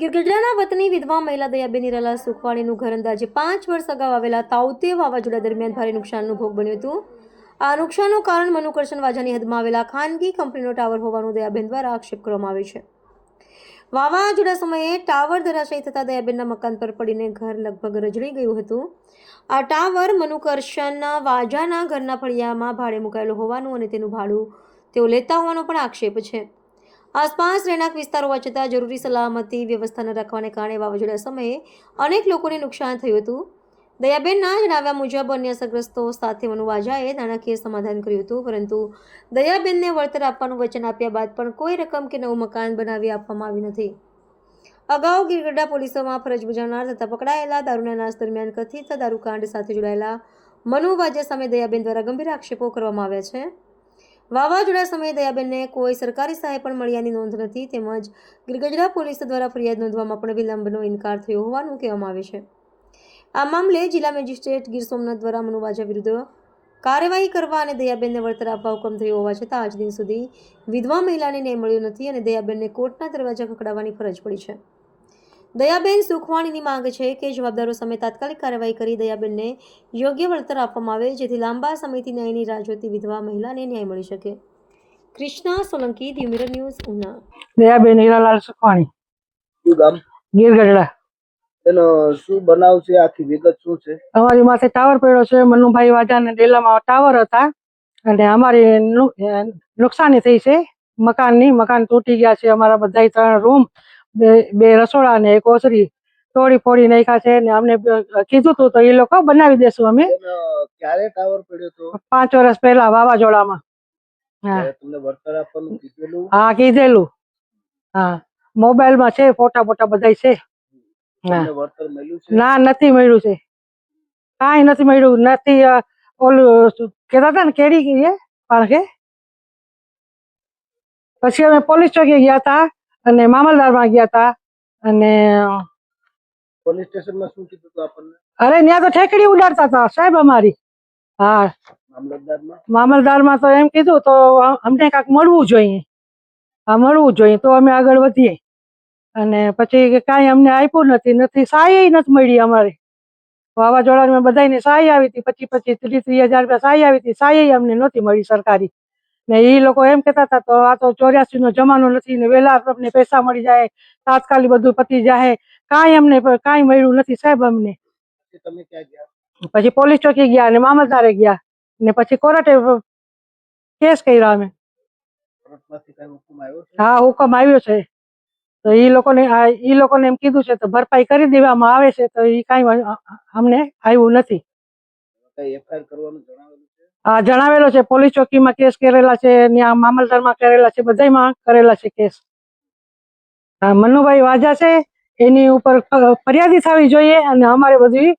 ગિરગઢડાના વતની વિધવા મહિલા દયાબેન નિરાલા સુખવાણીનું ઘર અંદાજે પાંચ વર્ષ અગાઉ આવેલા તાઉતે વાવાઝોડા દરમિયાન ભારે નુકસાનનું ભોગ બન્યું હતું. આ નુકસાનનું કારણ મનુકર્ષણ વાજાની હદમાં આવેલા ખાનગી કંપનીનો ટાવર હોવાનું દયાબેન દ્વારા આક્ષેપ કરવામાં આવે છે. વાવાઝોડા સમયે ટાવર ધરાશયી થતાં દયાબેનના મકાન પર પડીને ઘર લગભગ રજળી ગયું હતું. આ ટાવર મનુકર્ષણના વાજાના ઘરના ફળિયામાં ભાડે મુકાયેલો હોવાનું અને તેનું ભાડું તેઓ લેતા હોવાનો પણ આક્ષેપ છે. આસપાસ રહેણાંક વિસ્તારો હોવા જરૂરી સલામતી વ્યવસ્થા ન રાખવાને કારણે વાવાઝોડા સમયે અનેક લોકોને નુકસાન થયું હતું. દયાબેનના જણાવ્યા મુજબ, અન્ય અસરગ્રસ્તો સાથે મનુવાજાએ નાણાકીય સમાધાન કર્યું હતું, પરંતુ દયાબેનને વળતર આપવાનું વચન આપ્યા બાદ પણ કોઈ રકમ કે નવું મકાન બનાવી આપવામાં આવ્યું નથી. અગાઉ ગીરગઢડા પોલીસોમાં ફરજ બજાવનાર તથા પકડાયેલા દારૂના નાશ દરમિયાન કથિત દારૂકાંડ સાથે જોડાયેલા મનુ વાજા સામે દયાબેન દ્વારા ગંભીર આક્ષેપો કરવામાં આવ્યા છે. વાવાઝોડા સમયે દયાબેનને કોઈ સરકારી સહાય પણ મળ્યાની નોંધ નથી, તેમજ ગિરગજરા પોલીસ દ્વારા ફરિયાદ નોંધવામાં પણ વિલંબનો ઇનકાર થયો હોવાનું કહેવામાં આવે છે. આ મામલે જિલ્લા મેજિસ્ટ્રેટ ગીર સોમનાથ દ્વારા મનુવાજા વિરુદ્ધ કાર્યવાહી કરવા અને દયાબેનને વળતર આપવા હુકમ થયો હોવા છતાં આજ દિન સુધી વિધવા મહિલાને ન્યાય મળ્યો નથી અને દયાબેનને કોર્ટના દરવાજા ખખડાવવાની ફરજ પડી છે. દયાબેન સુખવાણીની માંગ છે કે જવાબદારો સામે તાત્કાલિક કાર્યવાહી કરી દયાબેનને યોગ્ય વળતર આપવામાં આવે જેથી લાંબા સમયથી ન્યાયની રાહ જોતી વિધવા મહિલાને ન્યાય મળી શકે. Krishna Solanki the mirror news Una. Dayaben Hiralal Sukhwani. શું ગામ? ગીરગઢડા એનો શું બનાવ છે? આખી વિગત શું છે? અમારી માથે ટાવર પડ્યો છે. મનુભાઈ વાજાને ડેલામાં ટાવર હતા અને અમારી નુકસાની થઈ છે. મકાનની મકાન તૂટી ગયા છે. અમારા બધા ત્રણ રૂમ બે રસોડા ને એક ઓસરી તોડી ફોડી નાખ્યા છે ને અમને કીધું તું તો એ લોકો બનાવી દેશું અમે. ક્યારે ટાવર પડ્યો તો? પાંચ વર્ષ પહેલા વાવાઝોડામાં. હા. કીધેલું? હા મોબાઈલમાં મોબાઈલમાં છે ફોટા ફોટા બધા છે. ના નથી મળ્યું છે. કાંઈ નથી મળ્યું. નથી ઓલું કેતા કહેતા હતા ને કેરી કહીએ પણ કે પછી અમે પોલીસ ચોકી ગયા હતા. અને મામલદારમાં ગયા હતા અને પોલીસ સ્ટેશનમાં શું કીધું હતું આપણને? અરે ત્યાં તો ઠેકડી ઉડાડતા હતા સાહેબ અમારી. હા. મામલતદારમાં? મામલદારમાં તો એમ કીધું તો અમને કાંઈક મળવું જોઈએ. હા મળવું જોઈએ તો અમે આગળ વધીએ. અને પછી કાંઈ અમને આપ્યું નથી નથી સહાય નથી મળી અમારે. વાવાઝોડામાં બધાને સહાય આવી હતી પચીસ પચીસ ત્રીસ ત્રીસ હજાર રૂપિયા સહાય આવી હતી સહાય અમને નહોતી મળી સરકારી. ને એ લોકો એમ કહેતા હતા તો આ તો ચોર્યાસી નો જમાનો નથી ને વહેલા તમને પૈસા મળી જાય તાત્કાલિક બધું પતી જાય. કાંઈ અમને કાંઈ મળ્યું નથી સાહેબ અમને. પછી પોલીસ ચોકી ગયા અને મામલદારે ગયા ને પછી કોર્ટે કેસ કર્યા અમે. હા હુકમ આવ્યો છે. તો એ લોકોને એ લોકોને એમ કીધું છે તો ભરપાઈ કરી દેવામાં આવે છે તો એ કાંઈ અમને આવ્યું નથી. એફઆઈઆર જણાવેલું છે? પોલીસ ચોકીમાં કેસ કરેલા છે ત્યાં મામલદારમાં કરેલા છે, બધાયમાં કરેલા છે કેસ. મનુભાઈ વાજા છે. એની ઉપર ફરિયાદી થવી જોઈએ અને અમારે બધું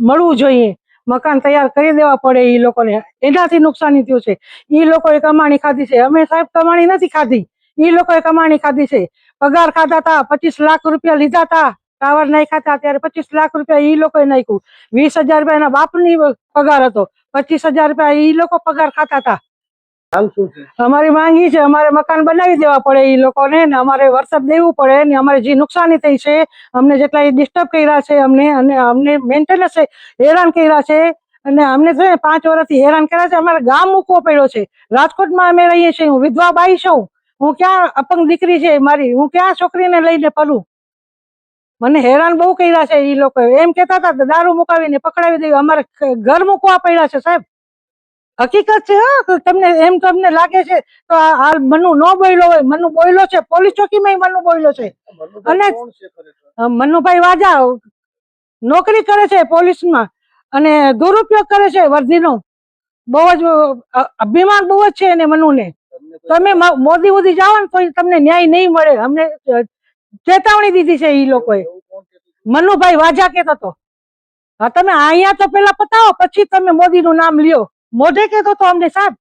મળવું જોઈએ. મકાન તૈયાર કરી દેવા પડે એ લોકોને. એનાથી નુકસાની થયું છે. ઈ લોકોએ કમાણી ખાધી છે. અમે સાહેબ કમાણી નથી ખાધી. ઈ લોકોએ કમાણી ખાધી છે. પગાર ખાધા હતા પચીસ લાખ રૂપિયા લીધા હતા ટાવર નાખ્યા હતા ત્યારે પચીસ લાખ રૂપિયા એ લોકોએ નાખ્યું. વીસ હજાર રૂપિયા એના બાપની પગાર હતો. પચીસ હજાર રૂપિયા એ લોકો પગાર ખાતા હતા. અમારી માંગી છે અમારે મકાન બનાવી દેવા પડે એ લોકોને ને અમારે વરસાદ દેવું પડે ને અમારે જે નુકસાની થઈ છે અમને જેટલા એ ડિસ્ટર્બ કર્યા છે અમને અને અમને મેન્ટેનન્સ હેરાન કર્યા છે અને અમને છે પાંચ વર્ષથી હેરાન કર્યા છે અમારે ગામ મૂકવો પડ્યો છે. રાજકોટમાં અમે રહીએ છીએ હું વિધવા બાઈ છું. હું ક્યાં અપંગ દીકરી છે મારી? હું ક્યાં છોકરીને લઈને ફરું? મને હેરાન બહુ કર્યા છે એ લોકો. એમ કેતા હતા દારૂ મુકાવીને પકડાવી દેવું. અમારે ઘર મૂકવા પડ્યા છે સાહેબ. હકીકત છે હા. તમને એમ તમને લાગે છે તો આ મનુ ન બોલ્યો હોય મનુ બોલ્યો છે. પોલીસ ચોકીમાં મનુ બોલ્યો છે. અને- મનુભાઈ વાજા નોકરી કરે છે પોલીસમાં અને દુરુપયોગ કરે છે વર્ધીનો. બહુ જ અભિમાન બહુ જ છે એને મનુને. તમે મોદી મોદી જાઓ ને તો તમને ન્યાય નહીં મળે. અમને ચેતવણી દીધી છે એ લોકોએ? મનુભાઈ વાજા કેતો હતો. હા તમે અહીંયા તો પેલા પતાવો પછી તમે મોદી નું નામ લ્યો. મોઢે કેતો તો અમને સાહેબ.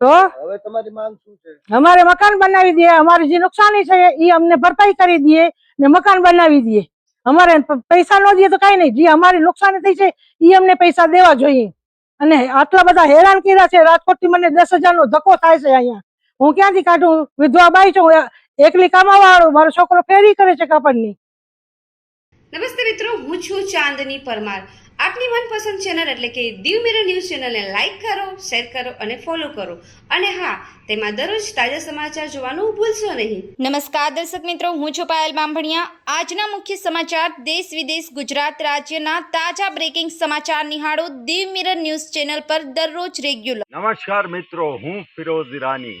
તો હવે તમારી માંગ શું છે? અમારે મકાન બનાવી દે અમારી જે નુકસાની છે એ અમને ભરપાઈ કરી દે ને મકાન બનાવી દે અમારે પૈસા ન દે તો કઈ નહીં. જે અમારી નુકસાની થઈ છે એ અમને પૈસા દેવા જોઈએ. અને આટલા બધા હેરાન કર્યા છે. રાજકોટથી મને દસ હજાર નો ધક્કો થાય છે અહીંયા. હું ક્યાંથી કાઢું? વિધવા બાઈ છું એકલી કમાવા વાળું મારો છોકરો ફેરી કરે છે કાપડની. નમસ્તે મિત્રો હું છું ચાંદની પરમાર. આપની મનપસંદ ચેનલ એટલે કે દીવ મિરર ન્યૂઝ ચેનલને લાઈક કરો શેર કરો અને ફોલો કરો. અને હા તેમાં દરરોજ તાજા સમાચાર જોવાનું ભૂલશો નહીં. નમસ્કાર દર્શક મિત્રો હું છું પાયલ બાંભણિયા આજના મુખ્ય સમાચાર દેશ વિદેશ ગુજરાત રાજ્યના તાજા બ્રેકિંગ સમાચાર નિહાળો દીવ મિરર ન્યૂઝ ચેનલ પર દરરોજ રેગ્યુલર નમસ્કાર મિત્રો હું ફિરોઝ ઈરાની.